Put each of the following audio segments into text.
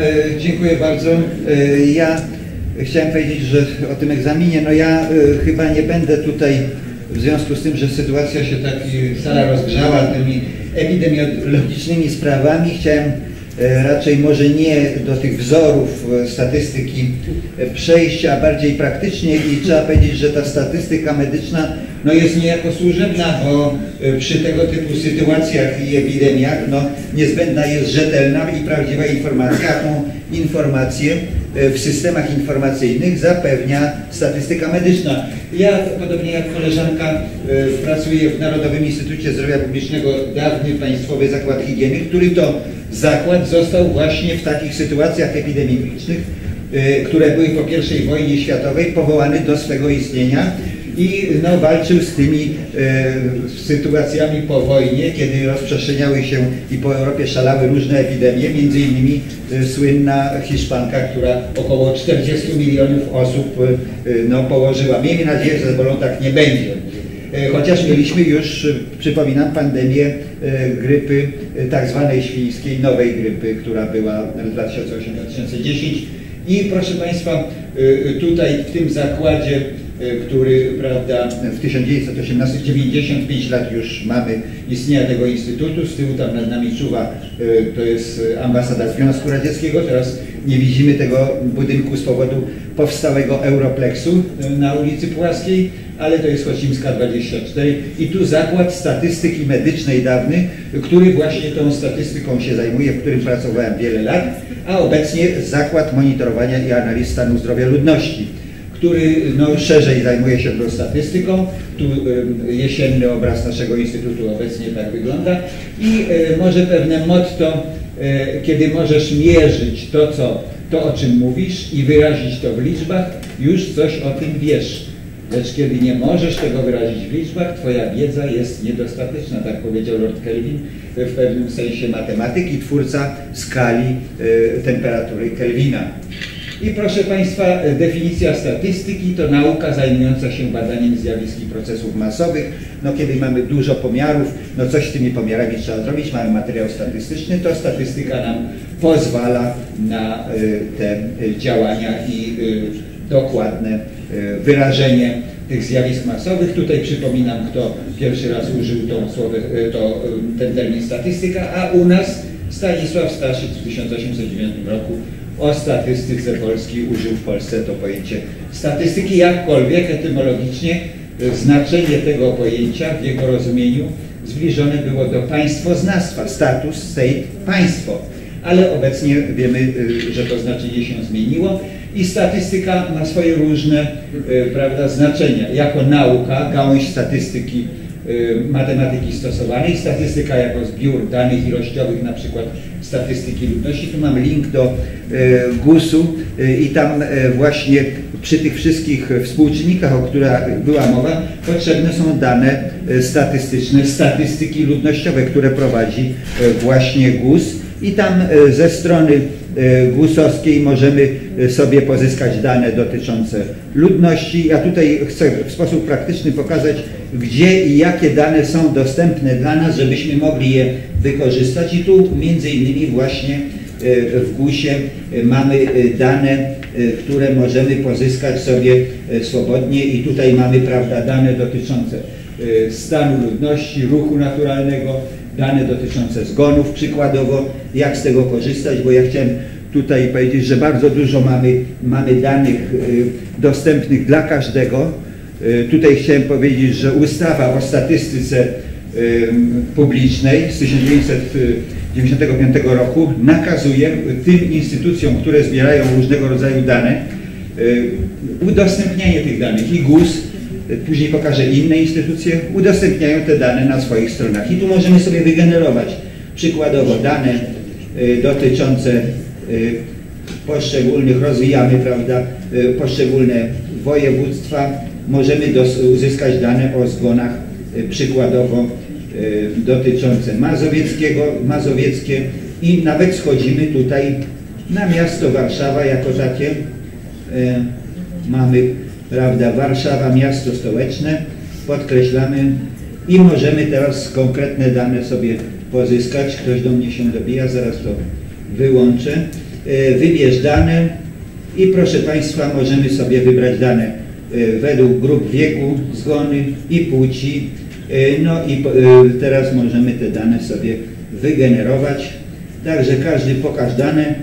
E, Dziękuję bardzo. E, Ja chciałem powiedzieć, że o tym egzaminie, no ja e, chyba nie będę tutaj w związku z tym, że sytuacja się tak sala rozgrzała tymi epidemiologicznymi sprawami, chciałem raczej może nie do tych wzorów statystyki przejść, a bardziej praktycznie i trzeba powiedzieć, że ta statystyka medyczna no jest niejako służebna, bo e, przy tego typu sytuacjach i epidemiach no, niezbędna jest rzetelna i prawdziwa informacja, a tą informację e, w systemach informacyjnych zapewnia statystyka medyczna. Ja, podobnie jak koleżanka, e, pracuję w Narodowym Instytucie Zdrowia Publicznego, dawny Państwowy Zakład Higieny, który to zakład został właśnie w takich sytuacjach epidemicznych, które były po I wojnie światowej, powołany do swego istnienia i no, walczył z tymi e, sytuacjami po wojnie, kiedy rozprzestrzeniały się i po Europie szalały różne epidemie, między innymi e, słynna Hiszpanka, która około 40 milionów osób e, no, położyła. Miejmy nadzieję, że z Ebolą tak nie będzie. E, Chociaż mieliśmy już, e, przypominam, pandemię e, grypy tak zwanej świńskiej, nowej grypy, która była w 2008-2010 i proszę Państwa, tutaj w tym zakładzie, który prawda, w 1918, 95 lat już mamy istnienia tego instytutu, z tyłu tam nad nami czuwa, e, to jest ambasada Związku Radzieckiego, teraz nie widzimy tego budynku z powodu powstałego Europlexu e, na ulicy Pułaskiej, ale to jest Chocimska 24 i tu zakład statystyki medycznej dawny, który właśnie tą statystyką się zajmuje, w którym pracowałem wiele lat, a obecnie zakład monitorowania i analiz stanu zdrowia ludności, który no, szerzej zajmuje się tą statystyką. Tu jesienny obraz naszego instytutu obecnie tak wygląda i y, może pewne motto, y, kiedy możesz mierzyć to, co, to, o czym mówisz i wyrazić to w liczbach, już coś o tym wiesz. Lecz kiedy nie możesz tego wyrazić w liczbach, Twoja wiedza jest niedostateczna, tak powiedział Lord Kelvin, w pewnym sensie matematyk i twórca skali e, temperatury Kelvina. I proszę Państwa, definicja statystyki to nauka zajmująca się badaniem zjawisk i procesów masowych. No kiedy mamy dużo pomiarów, no coś z tymi pomiarami trzeba zrobić, mamy materiał statystyczny, to statystyka nam pozwala na y, te y, działania i dokładne wyrażenie tych zjawisk masowych. Tutaj przypominam, kto pierwszy raz użył tą słowo, y, to, ten termin statystyka, a u nas Stanisław Staszyk w 1809 roku o statystyce Polski użył w Polsce to pojęcie statystyki, jakkolwiek etymologicznie y, znaczenie tego pojęcia w jego rozumieniu zbliżone było do państwoznawstwa, status, state, państwo. Ale obecnie wiemy, y, że to znaczenie się zmieniło i statystyka ma swoje różne y, prawda, znaczenia. Jako nauka, gałąź statystyki matematyki stosowanej, statystyka jako zbiór danych ilościowych, na przykład statystyki ludności. Tu mam link do e, GUS-u e, i tam właśnie przy tych wszystkich współczynnikach, o których była mowa, potrzebne są dane statystyczne, statystyki ludnościowe, które prowadzi właśnie GUS i tam ze strony GUS-owskiej możemy sobie pozyskać dane dotyczące ludności. Ja tutaj chcę w sposób praktyczny pokazać, gdzie i jakie dane są dostępne dla nas, żebyśmy mogli je wykorzystać i tu między innymi właśnie e, w GUS-ie e, mamy e, dane, które możemy pozyskać sobie swobodnie i tutaj mamy prawda, dane dotyczące stanu ludności, ruchu naturalnego, dane dotyczące zgonów przykładowo, jak z tego korzystać, bo ja chciałem tutaj powiedzieć, że bardzo dużo mamy, mamy danych dostępnych dla każdego. E, Tutaj chciałem powiedzieć, że ustawa o statystyce publicznej z 1995 roku nakazuje tym instytucjom, które zbierają różnego rodzaju dane, e, udostępnianie tych danych i GUS, e, później pokażę inne instytucje, udostępniają te dane na swoich stronach. I tu możemy sobie wygenerować przykładowo dane dotyczące poszczególnych, rozwijamy, prawda, poszczególne województwa, możemy uzyskać dane o zgonach e, przykładowo e, dotyczące Mazowieckiego, Mazowieckie i nawet schodzimy tutaj na miasto Warszawa jako takie. E, Mamy, prawda, Warszawa, miasto stołeczne, podkreślamy i możemy teraz konkretne dane sobie pozyskać. Ktoś do mnie się dobija, zaraz to wyłączę. wybierz dane i proszę Państwa możemy sobie wybrać dane według grup wieku, zgony i płci. E, No i e, teraz możemy te dane sobie wygenerować. Także każdy pokaż dane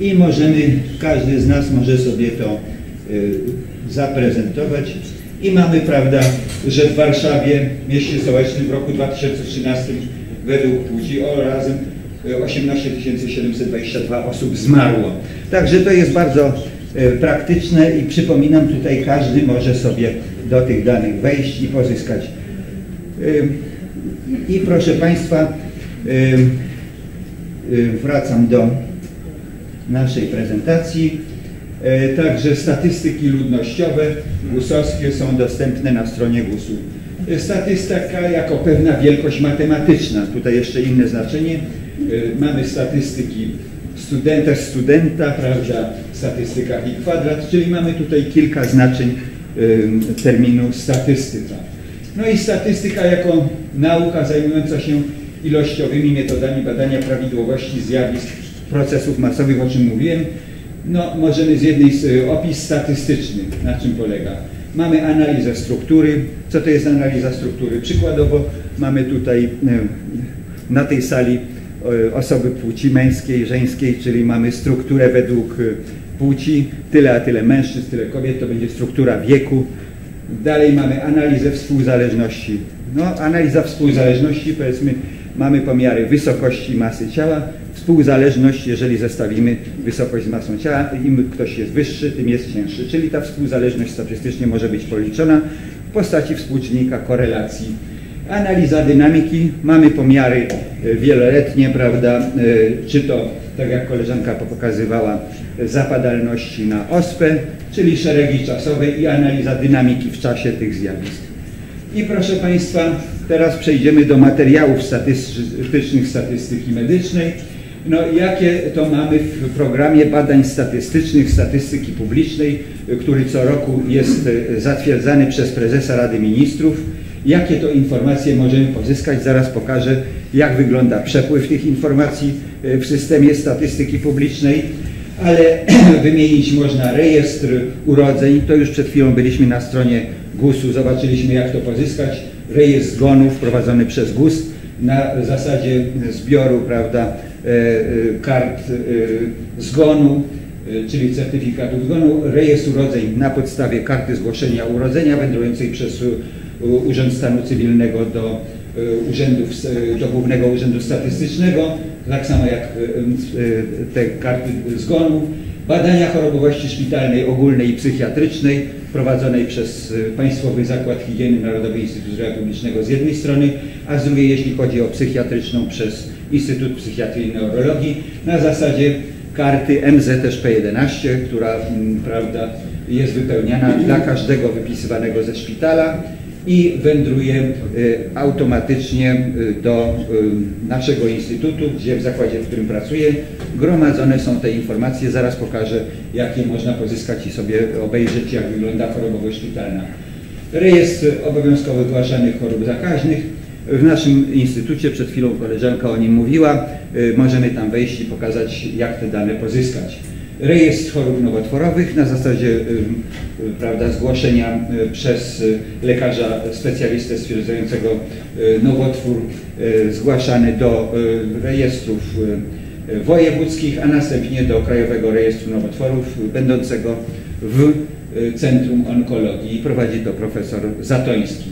i możemy, każdy z nas może sobie to y, zaprezentować. I mamy, prawda, że w Warszawie, mieście stołecznym w roku 2013 według płci o razem y, 18 722 osób zmarło. Także to jest bardzo y, praktyczne i przypominam tutaj każdy może sobie do tych danych wejść i pozyskać. Y, I proszę Państwa, y, wracam do naszej prezentacji. E, Także statystyki ludnościowe gusowskie są dostępne na stronie GUS-u. E, Statystyka jako pewna wielkość matematyczna, tutaj jeszcze inne znaczenie. E, Mamy statystyki studenta, studenta, prawda, statystyka i kwadrat, czyli mamy tutaj kilka znaczeń terminu statystyka. No i statystyka jako nauka zajmująca się ilościowymi metodami badania prawidłowości zjawisk procesów masowych, o czym mówiłem. No, możemy z jednej z opis statystyczny, na czym polega. Mamy analizę struktury. Co to jest analiza struktury? Przykładowo mamy tutaj na tej sali osoby płci męskiej, żeńskiej, czyli mamy strukturę według e, płci, tyle a tyle mężczyzn, tyle kobiet, to będzie struktura wieku. Dalej mamy analizę współzależności. No, analiza współzależności, powiedzmy, mamy pomiary wysokości masy ciała. Współzależność, jeżeli zestawimy wysokość z masą ciała, im ktoś jest wyższy, tym jest cięższy. Czyli ta współzależność statystycznie może być policzona w postaci współczynnika korelacji. Analiza dynamiki, mamy pomiary e, wieloletnie, prawda, e, czy to, tak jak koleżanka pokazywała, zapadalności na ospę, czyli szeregi czasowe i analiza dynamiki w czasie tych zjawisk. I proszę Państwa, teraz przejdziemy do materiałów statystycznych statystyki medycznej. No, jakie to mamy w programie badań statystycznych statystyki publicznej, który co roku jest e, zatwierdzany przez prezesa Rady Ministrów. Jakie to informacje możemy pozyskać? Zaraz pokażę, jak wygląda przepływ tych informacji e, w systemie statystyki publicznej ale wymienić można rejestr urodzeń. To już przed chwilą byliśmy na stronie GUS-u, zobaczyliśmy jak to pozyskać. Rejestr zgonów prowadzony przez GUS na zasadzie zbioru prawda, e, e, kart zgonu, czyli certyfikatów zgonu. Rejestr urodzeń na podstawie karty zgłoszenia urodzenia wędrującej przez Urząd Stanu Cywilnego do e, urzędów, e, do Głównego Urzędu Statystycznego, tak samo jak e, te karty zgonu, badania chorobowości szpitalnej, ogólnej i psychiatrycznej prowadzonej przez Państwowy Zakład Higieny Narodowy Instytut Zdrowia Publicznego z jednej strony, a z drugiej, jeśli chodzi o psychiatryczną, przez Instytut Psychiatrii i Neurologii na zasadzie karty MZSP11, która prawda, jest wypełniana dla każdego wypisywanego ze szpitala i wędruje y, automatycznie y, do y, naszego instytutu, gdzie w zakładzie, w którym pracuję, gromadzone są te informacje. Zaraz pokażę, jakie można pozyskać i sobie obejrzeć, jak wygląda chorobowość szpitalna. Rejestr obowiązkowo zgłaszanych chorób zakaźnych. W naszym instytucie, przed chwilą koleżanka o nim mówiła, możemy tam wejść i pokazać, jak te dane pozyskać. Rejestr chorób nowotworowych na zasadzie prawda, zgłoszenia y, przez y, lekarza specjalistę stwierdzającego y, nowotwór zgłaszany do rejestrów wojewódzkich, a następnie do Krajowego Rejestru Nowotworów będącego w Centrum Onkologii. Prowadzi to profesor Zatoński.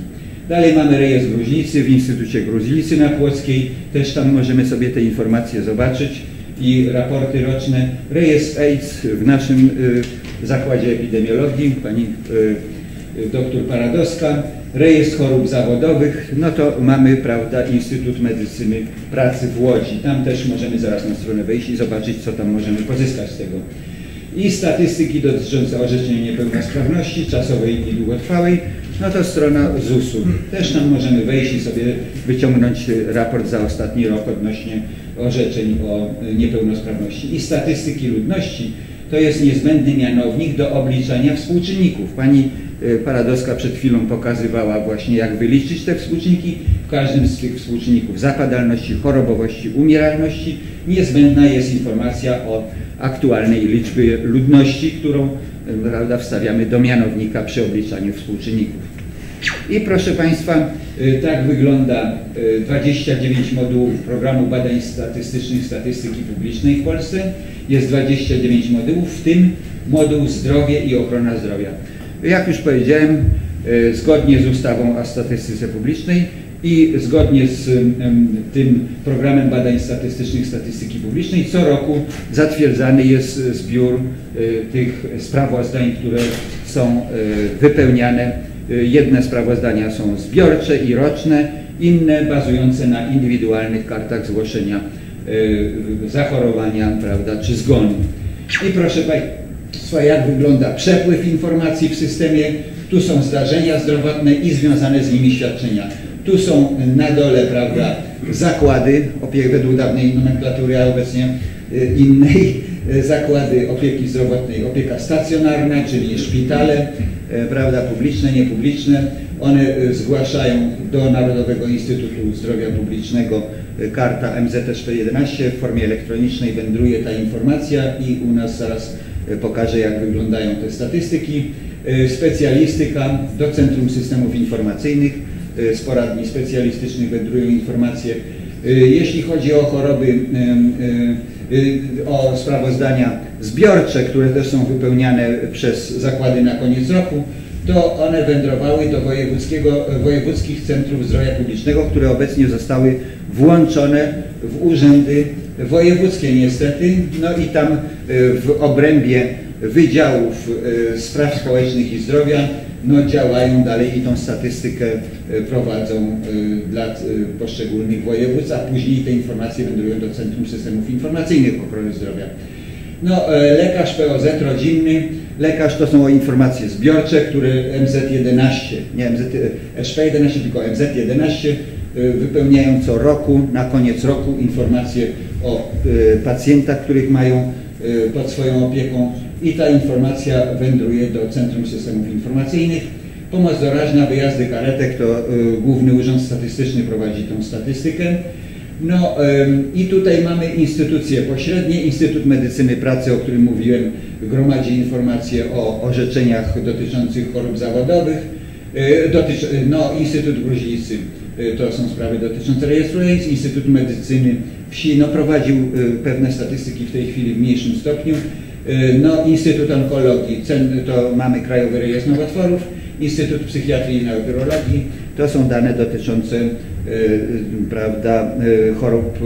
Dalej mamy rejestr gruźlicy w Instytucie Gruźlicy na Płockiej. Też tam możemy sobie te informacje zobaczyć i raporty roczne. Rejestr AIDS w naszym y, Zakładzie Epidemiologii, pani y, y, doktor Paradowska. Rejestr chorób zawodowych, no to mamy, prawda, Instytut Medycyny Pracy w Łodzi. Tam też możemy zaraz na stronę wejść i zobaczyć, co tam możemy pozyskać z tego. I statystyki dotyczące orzeczeń niepełnosprawności czasowej i długotrwałej, no to strona ZUS-u. Też tam możemy wejść i sobie wyciągnąć raport za ostatni rok odnośnie orzeczeń o niepełnosprawności. I statystyki ludności to jest niezbędny mianownik do obliczania współczynników. Pani Paradoska przed chwilą pokazywała właśnie jak wyliczyć te współczynniki. W każdym z tych współczynników zapadalności, chorobowości, umieralności niezbędna jest informacja o aktualnej liczbie ludności, którą e, prawda, wstawiamy do mianownika przy obliczaniu współczynników. I proszę Państwa, y, tak wygląda y, 29 modułów programu badań statystycznych statystyki publicznej w Polsce. Jest 29 modułów, w tym moduł zdrowie i ochrona zdrowia. Jak już powiedziałem, y, zgodnie z ustawą o statystyce publicznej i zgodnie z ym, tym programem badań statystycznych statystyki publicznej co roku zatwierdzany jest zbiór y, tych sprawozdań, które są wypełniane Jedne sprawozdania są zbiorcze i roczne, inne bazujące na indywidualnych kartach zgłoszenia zachorowania prawda, czy zgonu. I proszę Państwa, jak wygląda przepływ informacji w systemie. Tu są zdarzenia zdrowotne i związane z nimi świadczenia. Tu są na dole prawda, zakłady, opieki według dawnej nomenklatury, a obecnie y, innej, zakłady opieki zdrowotnej, opieka stacjonarna, czyli szpitale, e, prawda, publiczne, niepubliczne. One zgłaszają do Narodowego Instytutu Zdrowia Publicznego karta MZSP11 w formie elektronicznej wędruje ta informacja i u nas zaraz pokażę jak wyglądają te statystyki. Specjalistyka do Centrum Systemów Informacyjnych, z poradni specjalistycznych wędrują informacje. Jeśli chodzi o choroby Y, o sprawozdania zbiorcze, które też są wypełniane przez zakłady na koniec roku, to one wędrowały do wojewódzkiego, wojewódzkich centrów zdrowia publicznego, które obecnie zostały włączone w urzędy wojewódzkie niestety, no i tam y, w obrębie wydziałów y, spraw społecznych i zdrowia no, działają dalej i tą statystykę e, prowadzą e, dla e, poszczególnych województw, a później te informacje wędrują do Centrum Systemów Informacyjnych Ochrony Zdrowia. No, lekarz POZ rodzinny, lekarz to są informacje zbiorcze, które MZ11, nie MZ, SP11, tylko MZ11 wypełniają co roku, na koniec roku informacje o pacjentach, których mają pod swoją opieką i ta informacja wędruje do Centrum Systemów Informacyjnych. Pomoc doraźna, wyjazdy karetek to y, Główny Urząd Statystyczny prowadzi tą statystykę. No i tutaj mamy instytucje pośrednie, Instytut Medycyny Pracy, o którym mówiłem, gromadzi informacje o orzeczeniach dotyczących chorób zawodowych. Y, dotycz, no, Instytut Gruźlicy y, to są sprawy dotyczące rejestru AIDS, Instytut Medycyny Wsi no, prowadził pewne statystyki w tej chwili w mniejszym stopniu. Y, no, Instytut Onkologii, to mamy Krajowy Rejestr Nowotworów, Instytut Psychiatrii i Neurologii, to są dane dotyczące y, prawda, y, chorób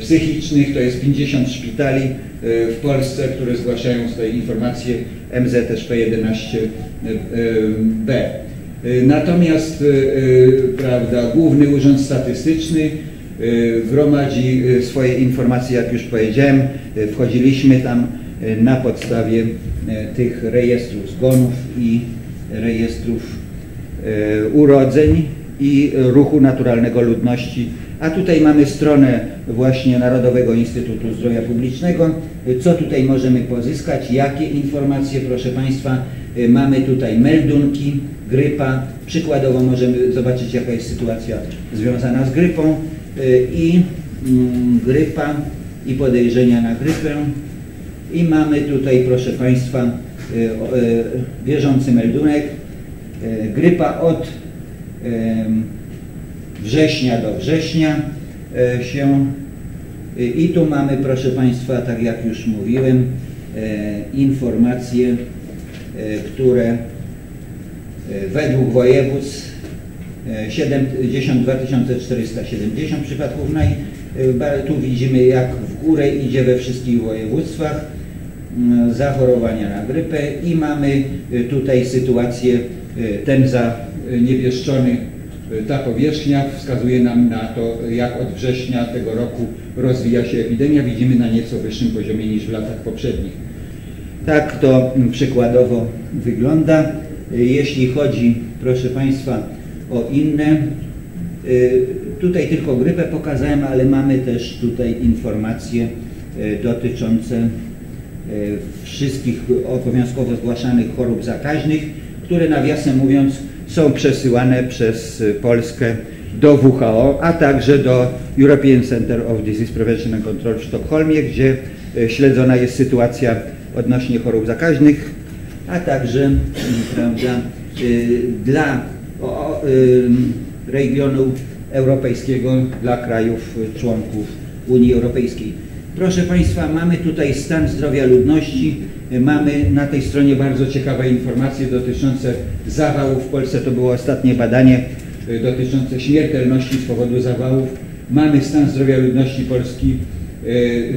psychicznych, to jest 50 szpitali w Polsce, które zgłaszają swoje informacje MZSP11B. Natomiast prawda, Główny Urząd Statystyczny gromadzi swoje informacje, jak już powiedziałem, wchodziliśmy tam E, na podstawie e, tych rejestrów zgonów i rejestrów e, urodzeń i ruchu naturalnego ludności. A tutaj mamy stronę właśnie Narodowego Instytutu Zdrowia Publicznego. Co tutaj możemy pozyskać? Jakie informacje, proszę Państwa? Mamy tutaj meldunki, grypa. Przykładowo możemy zobaczyć, jaka jest sytuacja związana z grypą i mm, grypa i podejrzenia na grypę. I mamy tutaj, proszę Państwa, e, e, bieżący meldunek. E, grypa od września do września się i tu mamy, proszę Państwa, tak jak już mówiłem, informacje, które według województw 72 470 przypadków naj, tu widzimy jak w górę idzie we wszystkich województwach zachorowania na grypę i mamy y, tutaj sytuację, y, ten za y, niebieszczony ta powierzchnia wskazuje nam na to, jak od września tego roku rozwija się epidemia. Widzimy na nieco wyższym poziomie niż w latach poprzednich. Tak to przykładowo wygląda. Jeśli chodzi, proszę Państwa, o inne, tutaj tylko grypę pokazałem, ale mamy też tutaj informacje dotyczące E, wszystkich obowiązkowo zgłaszanych chorób zakaźnych. które nawiasem mówiąc są przesyłane przez Polskę do WHO, a także do European Center of Disease Prevention and Control w Sztokholmie, gdzie śledzona jest sytuacja odnośnie chorób zakaźnych, a także prawda, dla regionu europejskiego, dla krajów członków Unii Europejskiej. Proszę Państwa, mamy tutaj stan zdrowia ludności. Mamy na tej stronie bardzo ciekawe informacje dotyczące zawałów. W Polsce to było ostatnie badanie dotyczące śmiertelności z powodu zawałów. Mamy stan zdrowia ludności Polski.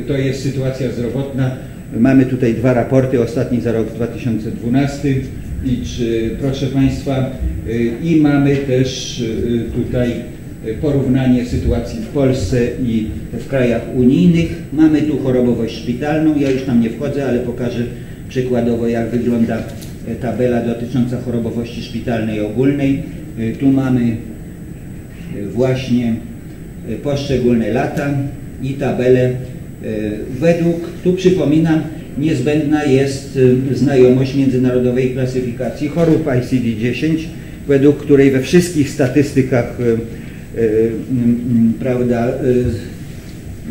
To jest sytuacja zdrowotna. Mamy tutaj dwa raporty, ostatni za rok 2012 i czy, proszę Państwa, i mamy też tutaj porównanie sytuacji w Polsce i w krajach unijnych. Mamy tu chorobowość szpitalną, ja już tam nie wchodzę, ale pokażę przykładowo jak wygląda tabela dotycząca chorobowości szpitalnej ogólnej. Tu mamy właśnie poszczególne lata i tabelę według, tu przypominam, niezbędna jest znajomość międzynarodowej klasyfikacji chorób ICD-10, według której we wszystkich statystykach prawda,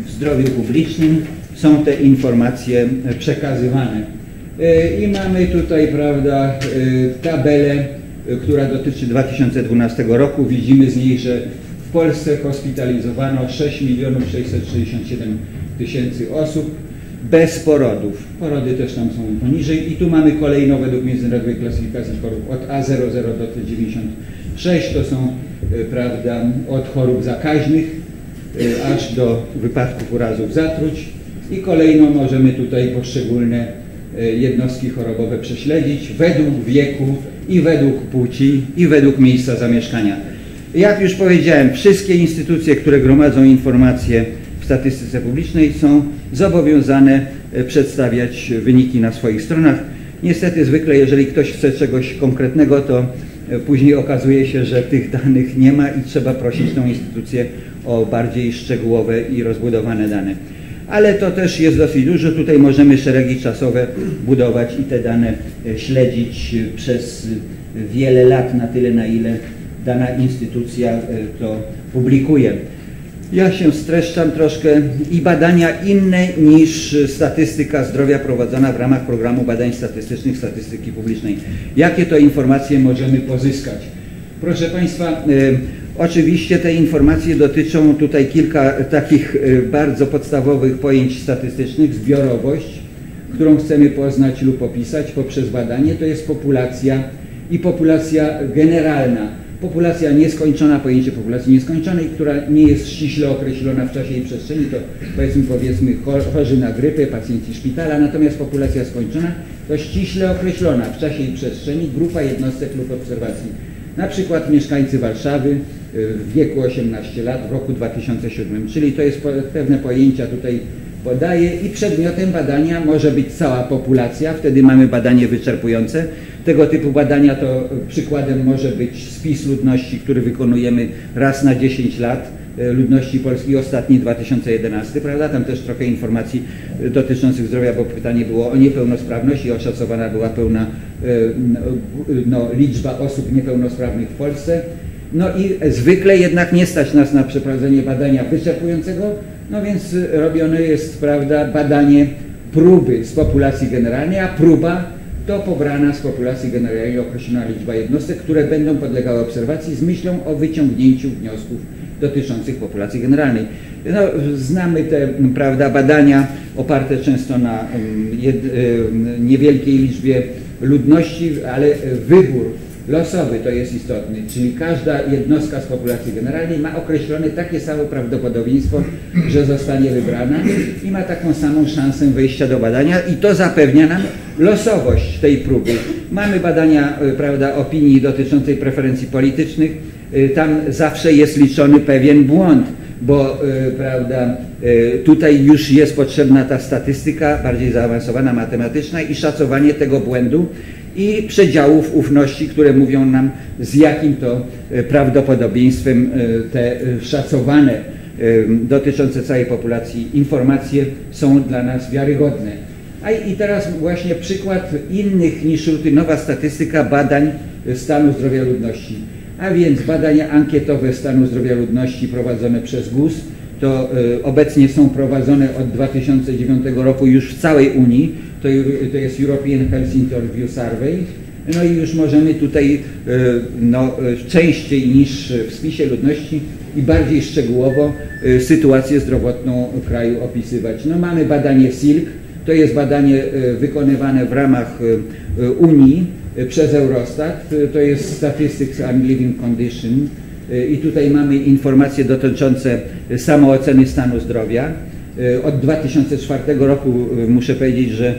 w zdrowiu publicznym są te informacje przekazywane. I mamy tutaj prawda, tabelę, która dotyczy 2012 roku. Widzimy z niej, że w Polsce hospitalizowano 6 milionów 667 tysięcy osób bez porodów. Porody też tam są poniżej i tu mamy kolejno według Międzynarodowej Klasyfikacji Chorób od A00 do T96 to są prawda, od chorób zakaźnych aż do wypadków urazów zatruć i kolejno możemy tutaj poszczególne jednostki chorobowe prześledzić według wieku i według płci i według miejsca zamieszkania. Jak już powiedziałem, wszystkie instytucje, które gromadzą informacje w statystyce publicznej są zobowiązane przedstawiać wyniki na swoich stronach. Niestety zwykle, jeżeli ktoś chce czegoś konkretnego, to później okazuje się, że tych danych nie ma i trzeba prosić tą instytucję o bardziej szczegółowe i rozbudowane dane. Ale to też jest dosyć dużo. Tutaj możemy szeregi czasowe budować i te dane śledzić przez wiele lat, na tyle na ile dana instytucja to publikuje. Ja się streszczam troszkę i badania inne niż statystyka zdrowia prowadzona w ramach programu badań statystycznych statystyki publicznej. Jakie to informacje możemy pozyskać? Proszę Państwa, oczywiście te informacje dotyczą tutaj kilka takich bardzo podstawowych pojęć statystycznych. Zbiorowość, którą chcemy poznać lub opisać poprzez badanie, to jest populacja i populacja generalna populacja nieskończona, pojęcie populacji nieskończonej, która nie jest ściśle określona w czasie i przestrzeni, to powiedzmy, powiedzmy chorzy na grypę, pacjenci szpitala, natomiast populacja skończona to ściśle określona w czasie i przestrzeni grupa jednostek lub obserwacji. Na przykład mieszkańcy Warszawy w wieku 18 lat w roku 2007, czyli to jest pewne pojęcia tutaj podaje i przedmiotem badania może być cała populacja, wtedy mamy badanie wyczerpujące, tego typu badania to przykładem może być spis ludności, który wykonujemy raz na 10 lat e, ludności Polski, ostatni 2011, prawda? Tam też trochę informacji e, dotyczących zdrowia, bo pytanie było o niepełnosprawność i oszacowana była pełna e, no, liczba osób niepełnosprawnych w Polsce. No i zwykle jednak nie stać nas na przeprowadzenie badania wyczerpującego, no więc robione jest, prawda, badanie próby z populacji generalnej, a próba to pobrana z populacji generalnej określona liczba jednostek, które będą podlegały obserwacji z myślą o wyciągnięciu wniosków dotyczących populacji generalnej. No, znamy te prawda, badania oparte często na jed, niewielkiej liczbie ludności, ale wybór losowy to jest istotny, czyli każda jednostka z populacji generalnej ma określone takie samo prawdopodobieństwo, że zostanie wybrana i ma taką samą szansę wejścia do badania i to zapewnia nam losowość tej próby. Mamy badania e, prawda, opinii dotyczącej preferencji politycznych, e, tam zawsze jest liczony pewien błąd, bo y, prawda, tutaj już jest potrzebna ta statystyka bardziej zaawansowana, matematyczna i szacowanie tego błędu i przedziałów ufności, które mówią nam z jakim to e, prawdopodobieństwem e, te e, szacowane dotyczące całej populacji informacje są dla nas wiarygodne. A i teraz właśnie przykład innych niż rutynowa statystyka badań stanu zdrowia ludności. A więc badania ankietowe stanu zdrowia ludności prowadzone przez GUS, to y, obecnie są prowadzone od 2009 roku już w całej Unii, to, to jest European Health Interview Survey, no i już możemy tutaj y, no, częściej niż w spisie ludności i bardziej szczegółowo y, sytuację zdrowotną kraju opisywać. No mamy badanie SILK, to jest badanie wykonywane w ramach Unii przez Eurostat, to jest Statistics and Living Condition, i tutaj mamy informacje dotyczące samooceny stanu zdrowia. Od 2004 roku muszę powiedzieć, że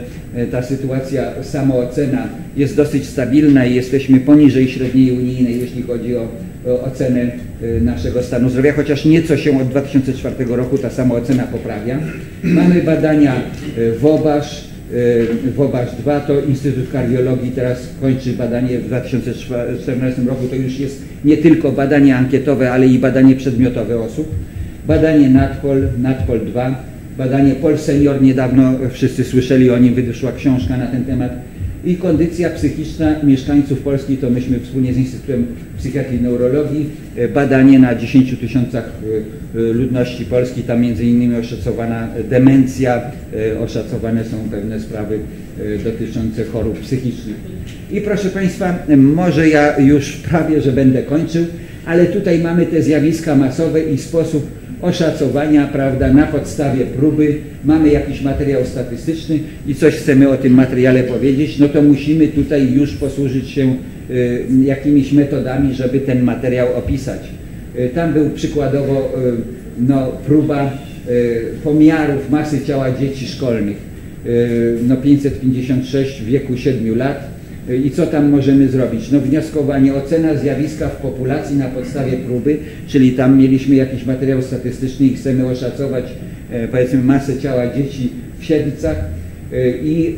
ta sytuacja samoocena jest dosyć stabilna i jesteśmy poniżej średniej unijnej, jeśli chodzi o, o ocenę naszego stanu zdrowia, chociaż nieco się od 2004 roku ta samoocena poprawia. Mamy badania WOBASZ, WOBASZ 2 to Instytut Kardiologii teraz kończy badanie w 2014 roku. To już jest nie tylko badanie ankietowe, ale i badanie przedmiotowe osób. Badanie NATPOL, NATPOL 2, badanie Pol Senior, niedawno wszyscy słyszeli o nim, wyszła książka na ten temat i kondycja psychiczna mieszkańców Polski, to myśmy wspólnie z Instytutem Psychiatrii i Neurologii e, badanie na 10 tysiącach e, e, ludności Polski, tam między innymi oszacowana demencja, oszacowane są pewne sprawy dotyczące chorób psychicznych. I proszę Państwa, może ja już prawie, że będę kończył, ale tutaj mamy te zjawiska masowe i sposób oszacowania, prawda, na podstawie próby, mamy jakiś materiał statystyczny i coś chcemy o tym materiale powiedzieć, no to musimy tutaj już posłużyć się y, jakimiś metodami, żeby ten materiał opisać. Y, tam był przykładowo y, no, próba pomiarów masy ciała dzieci szkolnych, no 556 w wieku 7 lat, i co tam możemy zrobić? No wnioskowanie, ocena zjawiska w populacji na podstawie próby, czyli tam mieliśmy jakiś materiał statystyczny i chcemy oszacować e, powiedzmy masę ciała dzieci w Siedlcach e, i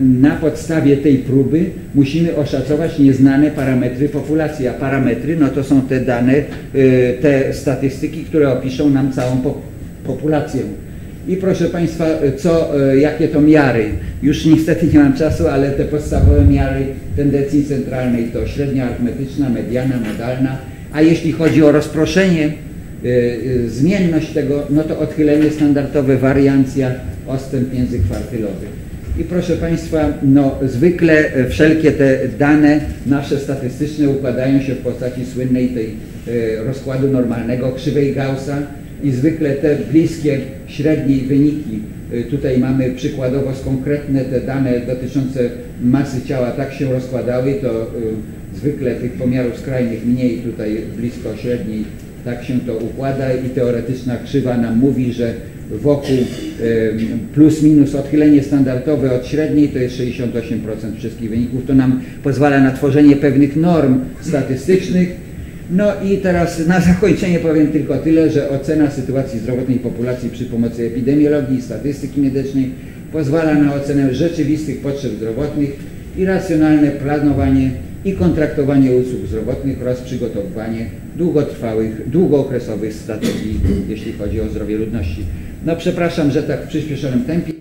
na podstawie tej próby musimy oszacować nieznane parametry populacji, a parametry no to są te dane, e, te statystyki, które opiszą nam całą populację. I proszę Państwa, co, e, jakie to miary? Już niestety nie mam czasu, ale te podstawowe miary tendencji centralnej to średnia arytmetyczna, mediana, modalna, a jeśli chodzi o rozproszenie, y, zmienność tego, no to odchylenie standardowe, wariancja, odstęp międzykwartylowy. I proszę Państwa, no zwykle wszelkie te dane nasze statystyczne układają się w postaci słynnej tej rozkładu normalnego, krzywej Gaussa, i zwykle te bliskie średniej wyniki, y, tutaj mamy przykładowo konkretne te dane dotyczące masy ciała tak się rozkładały, to y, zwykle tych pomiarów skrajnych mniej tutaj blisko średniej tak się to układa i teoretyczna krzywa nam mówi, że wokół y, plus minus odchylenie standardowe od średniej to jest 68% wszystkich wyników. To nam pozwala na tworzenie pewnych norm statystycznych, no i teraz na zakończenie powiem tylko tyle, że ocena sytuacji zdrowotnej populacji przy pomocy epidemiologii i statystyki medycznej pozwala na ocenę rzeczywistych potrzeb zdrowotnych i racjonalne planowanie i kontraktowanie usług zdrowotnych oraz przygotowywanie długotrwałych, długookresowych strategii, jeśli chodzi o zdrowie ludności. No przepraszam, że tak w przyspieszonym tempie.